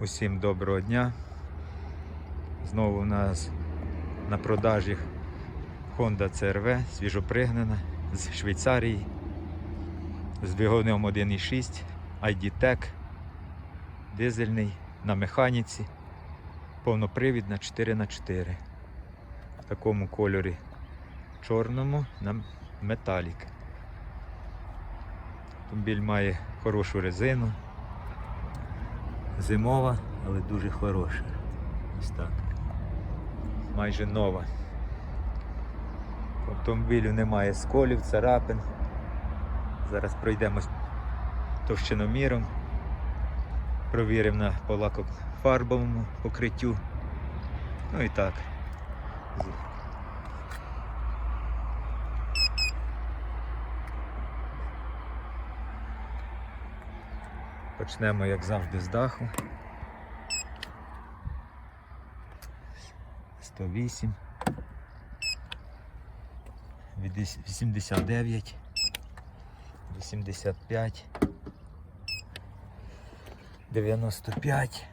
Усім доброго дня. Знову у нас на продажі Honda CRV, свіжопригнана з Швейцарії з двигуном 1.6, ID-Tech, дизельний на механіці, повнопривідна 4х4. В такому кольорі чорному на металік. Автомобіль має хорошу резину. Зимова, але дуже хороша. Ось так. Майже нова. В автомобілю немає сколів, царапин. Зараз пройдемось товщиноміром. Провіримо на полакофарбовому покриттю. Ну і так. Почнемо, як завжди, з даху. 108. Від 89. 85. 95.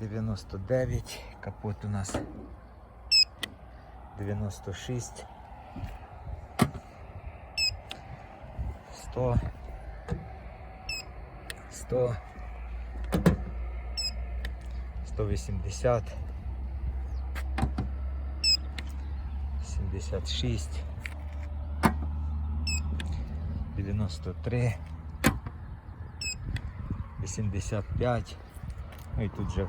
99. Капот у нас 96. 100. 100, 180, 76, 93, 85. Ну і тут вже.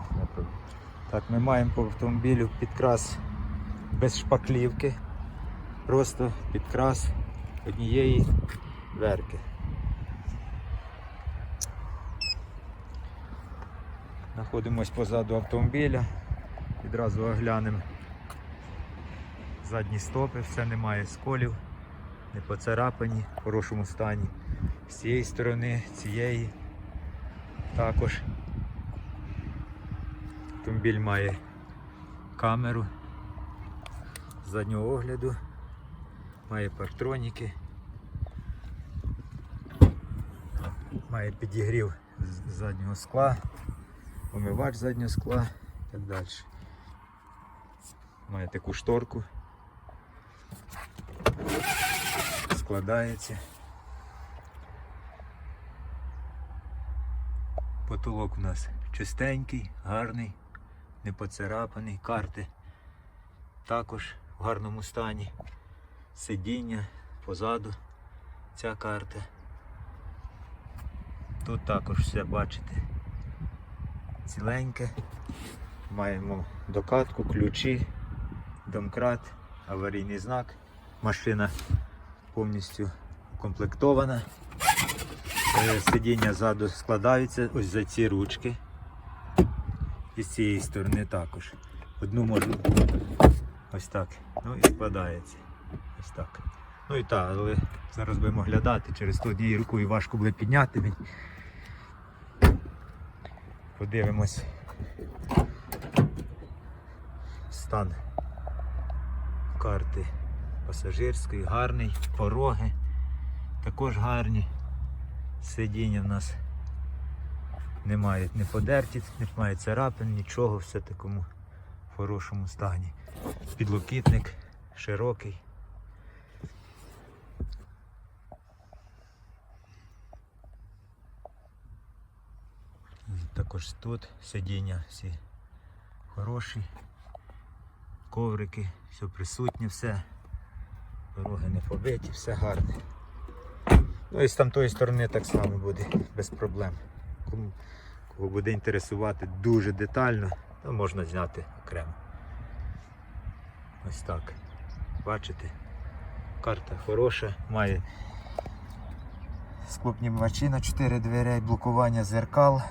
Так, ми маємо по автомобілю підкрас без шпаклівки. Просто підкрас однієї дверки. Знаходимось позаду автомобіля. Відразу оглянемо задні стопи, все немає сколів, не поцарапані, в хорошому стані. З цієї сторони, цієї також. Автомобіль має камеру заднього огляду, має партроніки, має підігрів з заднього скла омивач заднього скла і так далі. Має таку шторку. Складається. Потолок у нас чистенький, гарний, не поцарапаний, карти також в гарному стані. Сидіння позаду ця карта. Тут також все бачите ціленьке. Маємо докатку, ключі, домкрат, аварійний знак. Машина повністю укомплектована. Е, Сидіння ззаду складаються ось за ці ручки. І з цієї сторони також. Одну можна ось так. Ну і складається. Ось так. Ну і так, але зараз будемо глядати, через то однією рукою важко буде підняти. Подивимось стан карти пасажирської, гарний, пороги також гарні. Сидіння в нас немає не подерті, немає царапин, нічого, все такому хорошому стані. Підлокітник широкий. Також тут сидіння всі хороші, коврики, все присутнє, все, дороги не побиті, все гарне. Ну і з тамтої сторони так само буде, без проблем. Кому, кого буде інтересувати дуже детально, то можна зняти окремо. Ось так. Бачите? Карта хороша, має склопнімачі на 4 дверей, блокування зеркал,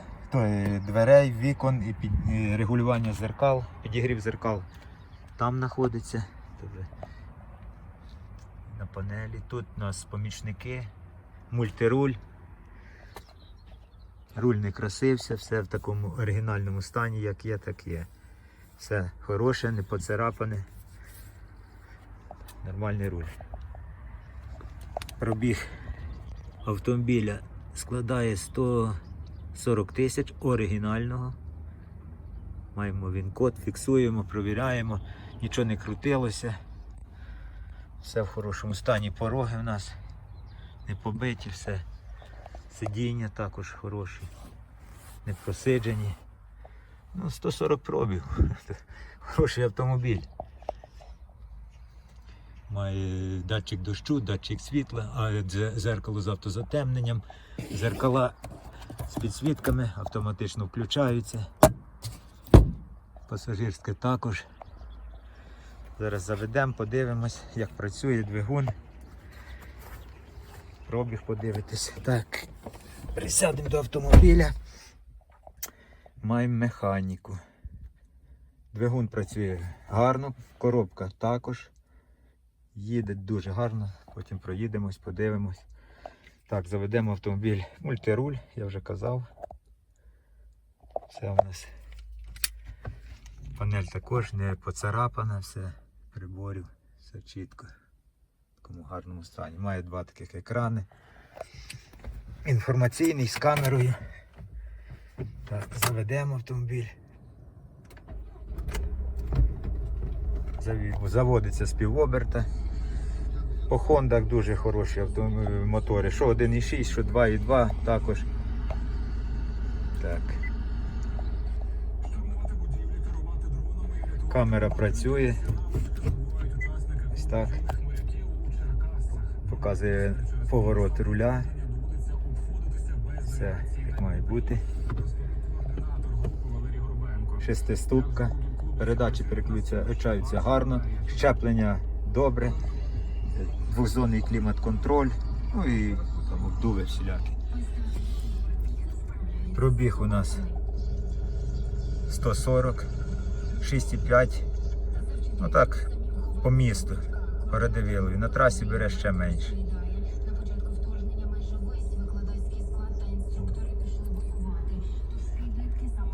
дверей, вікон і під, і регулювання зеркал, підігрів зеркал. Там знаходиться. Це на панелі. Тут у нас помічники, мультируль. Руль не красився, все в такому оригінальному стані, як є, так є. Все хороше, не поцарапане. Нормальний руль. Пробіг автомобіля складає 100 40 тисяч оригінального. Маємо він код, фіксуємо, провіряємо, нічого не крутилося. Все в хорошому стані. Пороги в нас не побиті, все. Сидіння також хороші, не просиджені. Ну, 140 пробів. Хороший автомобіль. Має датчик дощу, датчик світла, а дзе- зеркало з автозатемненням, зеркала з підсвітками автоматично включаються. Пасажирське також. Зараз заведемо, подивимось, як працює двигун. Пробіг подивитись. Так, присядемо до автомобіля. Маємо механіку. Двигун працює гарно, коробка також. Їде дуже гарно, потім проїдемось, подивимось. Так, заведемо автомобіль мультируль, я вже казав. Все у нас. Панель також не поцарапана, все приборів, все чітко. В такому гарному стані. Має два таких екрани. Інформаційний з камерою. Так, заведемо автомобіль. Заводиться з півоберта. По Хондах дуже хороші мотори. Що 1,6, що 2,2 також. Так. Камера працює. Ось так. Показує поворот руля. Все як має бути. Шестиступка. Передачі переключаються гарно. Щеплення добре. Двохзонний клімат-контроль. Ну і там обдуви всілякі. Пробіг у нас 140, 6,5. Ну так, по місту. Передивили. На трасі бере ще менше.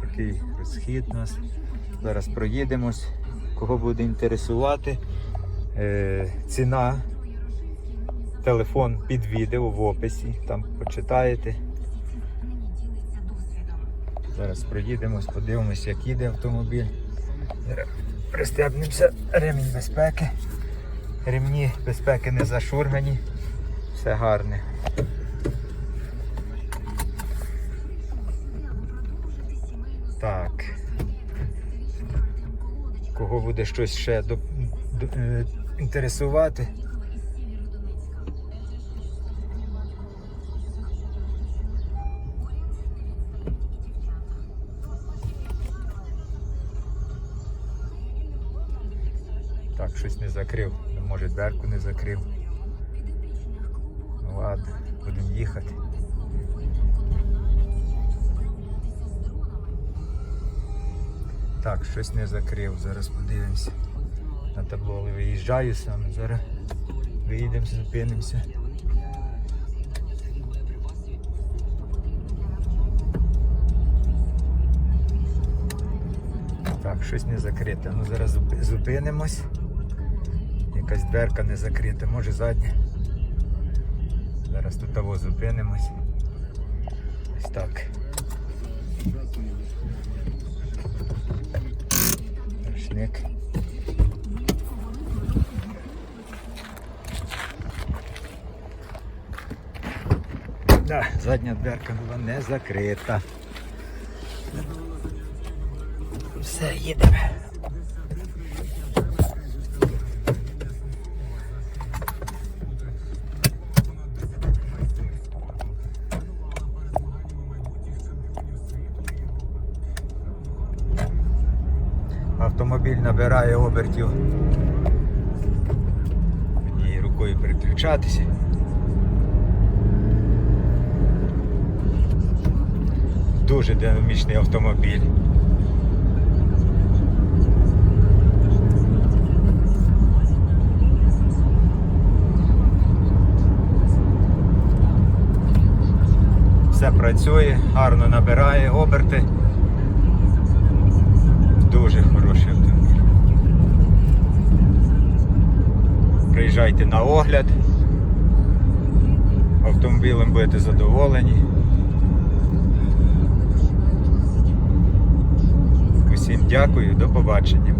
Такий розхід у нас. Зараз проїдемось. Кого буде інтересувати. Е, ціна. Телефон під відео в описі. Там почитаєте. Зараз проїдемось, подивимось, як їде автомобіль. Пристебнемося, ремінь безпеки. Ремні безпеки не зашургані. Все гарне. Так. Кого буде щось ще до, до, е, інтересувати? Щось не закрив. Може дверку не закрив. Ну ладно, будемо їхати. Так, щось не закрив, зараз подивимося. На табло виїжджаю саме, зараз виїдемо, зупинимося. Так, щось не закрите. Ну зараз зупинимось. Якась дверка не закрита, може задня. Зараз тут того зупинимось. Ось так. Рушник. Да, задня дверка була не закрита. Все, їдемо. Автомобіль набирає обертів. Однією рукою переключатися. Дуже динамічний автомобіль. Все працює, гарно набирає оберти. приїжджайте на огляд. Автомобілем будете задоволені. Усім дякую, до побачення.